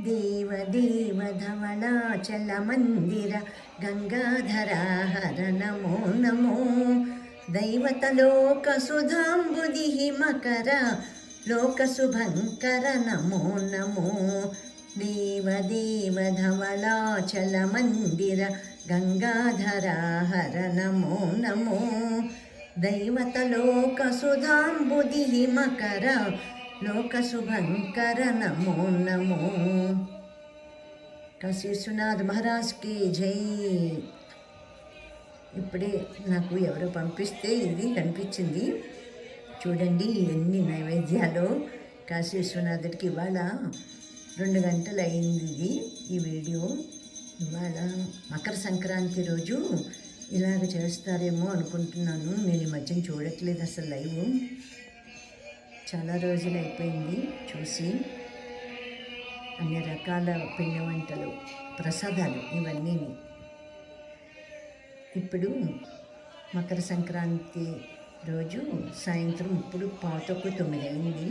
దేవదేవ ధవళాచల మందిర గంగాధరా హర నమో నమో. దైవతలోక సుధాంబుది మకర లోక శుభంకర నమో నమో. దేవదేవ లోకశుభంకర లోక శుభంకర నమో. నమో కాశీ విశ్వనాథ్ మహారాజ్కి జై. ఇప్పుడే నాకు ఎవరో పంపిస్తే ఇది కనిపించింది. చూడండి ఎన్ని నైవేద్యాలు కాశీ విశ్వనాథుడికి ఇవాళ రెండు గంటలు అయింది ఇది ఈ వీడియో. ఇవాళ మకర సంక్రాంతి రోజు ఇలాగ చేస్తారేమో అనుకుంటున్నాను. నేను ఈ మధ్యన చూడట్లేదు అసలు లైవ్. చాలా రోజులు అయిపోయింది చూసి. అన్ని రకాల పిండి వంటలు ప్రసాదాలు ఇవన్నీ ఇప్పుడు మకర సంక్రాంతి రోజు సాయంత్రం ఇప్పుడు పాతకు తొమ్మిది అయింది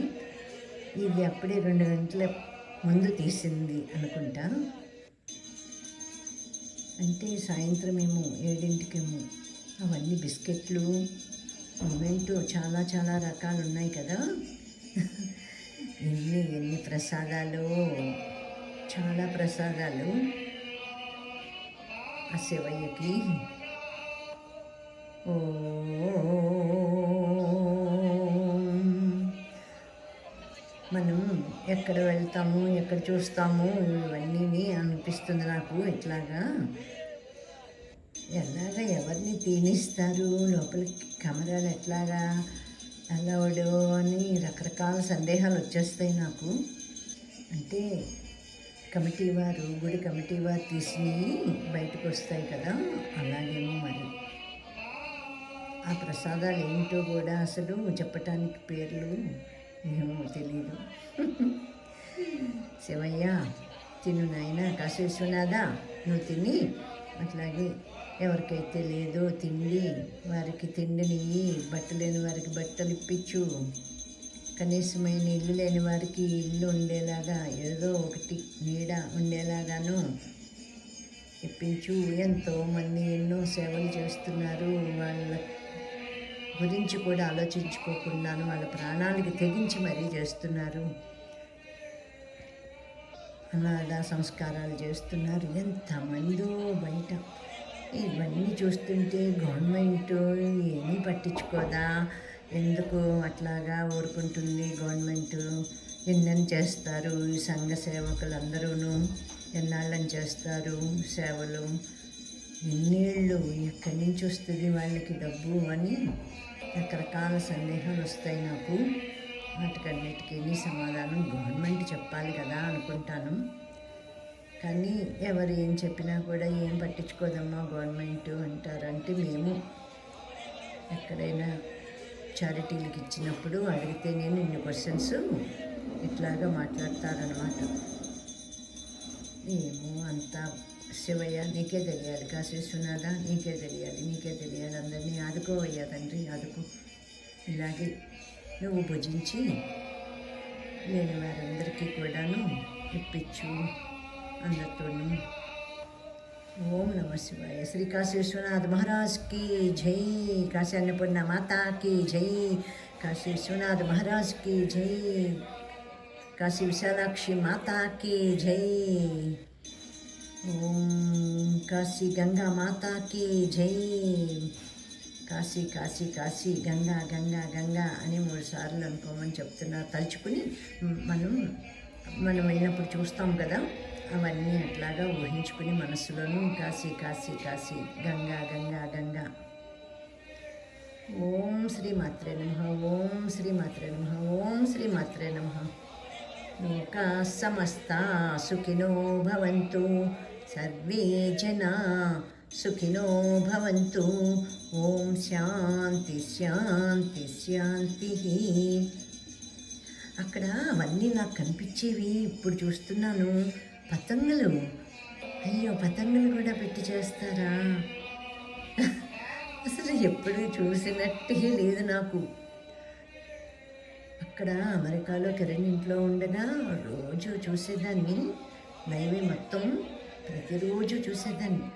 ఇది అప్పుడే రెండు గంటల ముందు తీసింది అనుకుంటా. అంటే సాయంత్రం ఏమో ఏడింటికేమో అవన్నీ బిస్కెట్లు మూమెంట్ చాలా చాలా రకాలు ఉన్నాయి కదా. ఎన్ని ఎన్ని ప్రసాదాలు చాలా ప్రసాదాలు. ఆ శివయ్యకి ఓ మనం ఎక్కడ వెళ్తాము ఎక్కడ చూస్తాము ఇవన్నీ అనిపిస్తుంది నాకు ఇట్లాగా. ఎలాగ ఎవరిని తీనిస్తారు? లోపలికి కెమెరాలు ఎట్లాగా అలవడు అని రకరకాల సందేహాలు వచ్చేస్తాయి నాకు. అంటే కమిటీ వారు గుడి కమిటీ వారు తీసి బయటకు వస్తాయి కదా? అలాగేమో మరి. ఆ ప్రసాదాలు ఏంటో కూడా అసలు చెప్పటానికి పేర్లు ఏమో తెలియదు శివయ్య తిను నాయన కాశీ విశ్వనాథ నువ్వు తిని అట్లాగే ఎవరికైతే లేదో తిండి వారికి తిండిని బట్టలు లేని వారికి బట్టలు ఇప్పించు. కనీసమైన ఇల్లు లేని వారికి ఇల్లు ఉండేలాగా ఏదో ఒకటి నీడ ఉండేలాగాను ఇప్పించు. ఎంతోమంది ఎన్నో సేవలు చేస్తున్నారు. వాళ్ళ గురించి కూడా ఆలోచించుకోకుండాను వాళ్ళ ప్రాణాలకి తెగించి మరీ చేస్తున్నారు. అనాథ సంస్కారాలు చేస్తున్నారు. ఎంతమందో బయట ఇవన్నీ చూస్తుంటే గవర్నమెంట్ ఏమీ పట్టించుకోదా? ఎందుకు అట్లాగా ఊరుకుంటుంది గవర్నమెంట్? ఎన్నని చేస్తారు? ఈ సంఘ సేవకులు ఎన్నాళ్ళని చేస్తారు సేవలు? ఎన్నేళ్ళు? ఎక్కడి నుంచి వస్తుంది వాళ్ళకి డబ్బు అని రకరకాల సందేహాలు వస్తాయి నాకు. వాటికన్నిటికీ సమాధానం గవర్నమెంట్ చెప్పాలి కదా అనుకుంటాను. కానీ ఎవరు ఏం చెప్పినా కూడా ఏం పట్టించుకోదమ్మా గవర్నమెంట్ అంటారంటే మేము ఎక్కడైనా చారిటీలకు ఇచ్చినప్పుడు అడిగితే నేను ఇన్ని క్వశ్చన్స్ ఇట్లాగా మాట్లాడతారనమాట ఏమో అంతా శివయ్య నీకే తెలియాలి. కాశీ నీకే తెలియాలి. నీకే తెలియాలి. అందరినీ ఆదుకోవయ్యా తండ్రి ఆదుకో. ఇలాగే నువ్వు భుజించి లేని వారందరికీ కూడాను ఇప్పించు అందరితోనూ ఓం నమ శివాయ శ్రీ కాశీ విశ్వనాథ్ మహారాజ్కి జై కాశీ అన్నపూర్ణ మాతా కి జై కాశీ విశ్వనాథ్ మహారాజ్కి జై కాశీ విశాలాక్షి మాతా కి జై ఓం కాశీ గంగా మాతా కి జై కాశీ కాశీ కాశీ గంగా గంగా గంగా అని మూడు సార్లు అనుకోమని చెప్తున్నారు. తలుచుకుని మనం మనం వెళ్ళినప్పుడు చూస్తాం కదా? అవన్నీ అట్లాగా ఊహించుకుని మనసులోనూ కాశీ కాశీ కాశీ గంగా గంగా గంగా. ఓం శ్రీ మాత్రే నమ ఓం శ్రీ మాత్రే నమ ఓం శ్రీ మాత్రే నమ. లోకా సమస్త సుఖినో భవంతు సర్వే జనా సుఖినో భవంతు. ఓం శాంతి శాంతి శాంతి. అక్కడ అవన్నీ నాకు కనిపించేవి ఇప్పుడు చూస్తున్నాను. పతంగులు. అయ్యో పతంగులు కూడా పెట్టి చేస్తారా? అసలు ఎప్పుడు చూసినట్టే లేదు నాకు. అక్కడ అమెరికాలో కిరణ్ ఇంట్లో ఉండగా రోజు చూసేదాన్ని లైవే మొత్తం ప్రతిరోజు చూసేదాన్ని.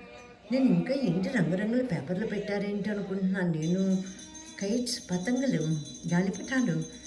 నేను ఇంకా ఏంటి రంగురంగుల పేపర్లు పెట్టారేంటి అనుకుంటున్నాను నేను? కైట్స్ పతంగులు గాలిపటాలు